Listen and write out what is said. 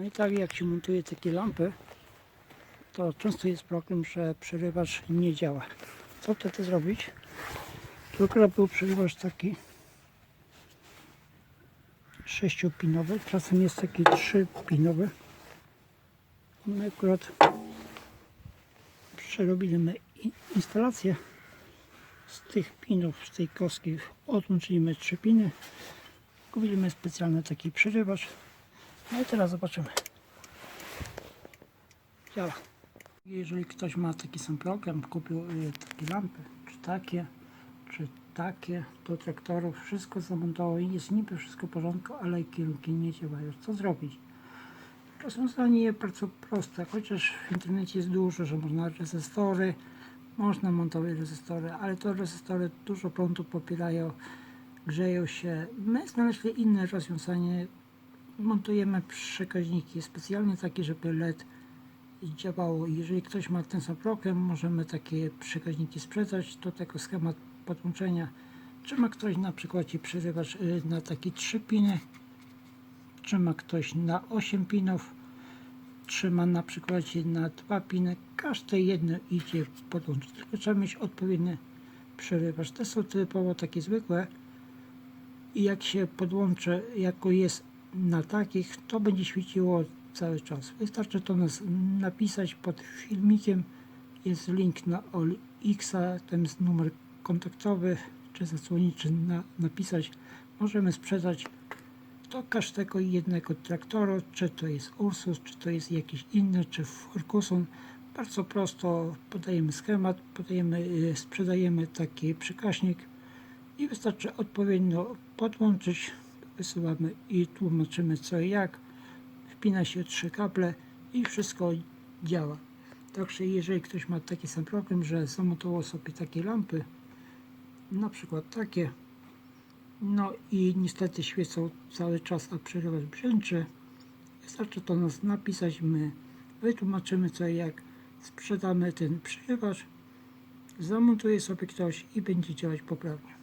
No i tak jak się montuje takie lampy, to często jest problem, że przerywacz nie działa. Co wtedy zrobić? Akurat był przerywacz taki sześciopinowy, czasem jest taki trzypinowy. My akurat przerobiliśmy instalację z tych pinów, z tej kostki odłączyliśmy trzy piny. Kupiliśmy specjalny taki przerywacz. No i teraz zobaczymy. Działa. Jeżeli ktoś ma taki sam program, kupił y, takie lampy, czy takie, czy takie, do traktorów, wszystko zamontowało i jest niby wszystko w porządku, ale kierunki nie działają. Co zrobić? Rozwiązanie jest bardzo proste, chociaż w internecie jest dużo, że można rezystory, można montować rezystory, ale to rezystory dużo prądu popierają, grzeją się. My znaleźli inne rozwiązanie. Montujemy przekaźniki specjalnie takie, żeby LED działało. Jeżeli ktoś ma ten sam program, możemy takie przekaźniki sprzedać. Do tego schemat podłączenia. Czy ma ktoś na przykładzie przerywacz y, na takie 3 piny, czy ma ktoś na 8 pinów, trzyma na przykładzie na dwa piny, każde jedno idzie podłączyć, tylko trzeba mieć odpowiedni przerywacz. Te są typowo takie zwykłe i jak się podłączy, jako jest na takich, to będzie świeciło cały czas. Wystarczy to napisać pod filmikiem, jest link na OLX-a, tam jest numer kontaktowy, czy zadzwonić, czy na, napisać. Możemy sprzedać do każdego jednego traktora, czy to jest Ursus, czy to jest jakiś inny, czy Ferguson. Bardzo prosto podajemy schemat, podajemy, y, sprzedajemy taki przekaźnik i wystarczy odpowiednio podłączyć, wysyłamy i tłumaczymy co i jak. Wpina się trzy kable i wszystko działa. Także jeżeli ktoś ma taki sam problem, że zamontował sobie takie lampy, na przykład takie, no i niestety świecą cały czas, a przerywać brzęczy. Wystarczy to nas napisać, my wytłumaczymy co i jak, sprzedamy ten przerywacz, zamontuje sobie ktoś i będzie działać poprawnie.